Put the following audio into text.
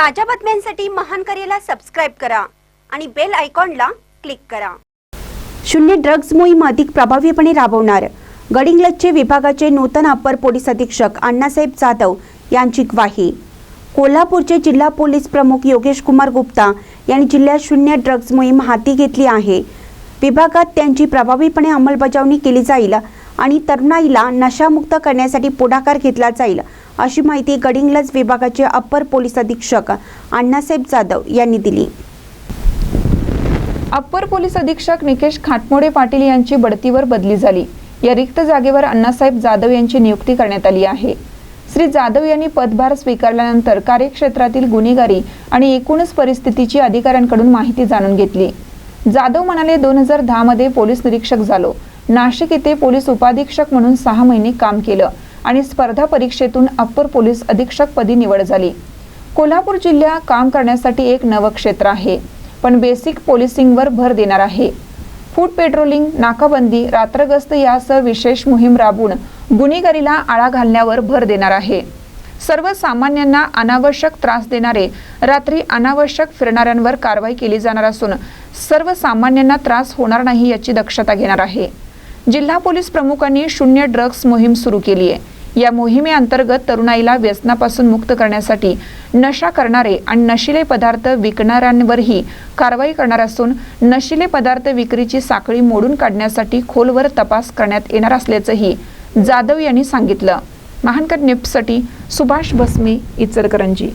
ताज्या बातम्यांसाठी महान करेला सबस्क्राईब करा आणि बेल आयकॉनला क्लिक करा. शून्य ड्रग्ज मोहीम अधिक प्रभावीपणे राबवणार. गडिंग्लजचे विभागाचे नूतन अप्पर पोलीस अधीक्षक अण्णासाहेब जाधव यांची ग्वाही. कोल्हापूरचे जिल्हा पोलीस प्रमुख योगेश कुमार गुप्ता यांनी जिल्ह्यात शून्य ड्रग्ज मोहीम हाती घेतली आहे. विभागात त्यांची प्रभावीपणे अंमलबजावणी केली जाईल आणि तरुणाईला नशामुक्त करण्यासाठी पुढाकार घेतला जाईल अशी माहिती गडिंग्लज विभागाचे अप्पर पोलीस अधीक्षक अण्णासाहेब जाधव यांनी दिली. अप्पर पोलीस अधीक्षक निकेश खाटमोडे पाटील यांची बढतीवर बदली झाली. या रिक्त जागेवर अण्णासाहेब जाधव यांची नियुक्ती करण्यात आली आहे. श्री जाधव यांनी पदभार स्वीकारल्यानंतर कार्यक्षेत्रातील गुन्हेगारी आणि एकूणच परिस्थितीची अधिकाऱ्यांकडून माहिती जाणून घेतली. जाधव म्हणाले दोन हजार दहामध्ये पोलीस निरीक्षक झालो. नाशिक येथे पोलीस उपाधीक्षक म्हणून सहा महिने काम केलं आणि स्पर्धा परीक्षेतून अप्पर पोलीस अधीक्षक पदी निवड झाली. कोल्हापूर जिल्हा काम करण्यासाठी एक नवं क्षेत्र आहे पण बेसिक पोलिसिंगवर भर देणार आहे. फूड पेट्रोलिंग नाकाबंदी रात्रगस्त यासह विशेष मोहीम राबवून गुन्हेगारीला आळा घालण्यावर भर देणार आहे. सर्वसामान्यांना अनावश्यक त्रास देणारे रात्री अनावश्यक फिरणाऱ्यांवर कारवाई केली जाणार असून सर्वसामान्यांना त्रास होणार नाही याची दक्षता घेणार आहे. जिल्हा पोलीस प्रमुखांनी शून्य ड्रग्ज मोहीम सुरू केली आहे. या मोहिमेअंतर्गत तरुणाईला व्यसनापासून मुक्त करण्यासाठी नशा करणारे आणि नशिले पदार्थ विकणाऱ्यांवरही कारवाई करणार असून नशिले पदार्थ विक्रीची साखळी मोडून काढण्यासाठी खोलवर तपास करण्यात येणार असल्याचंही जाधव यांनी सांगितलं. महानकर निफ्टसाठी सुभाष भस्मे इचलकरंजी.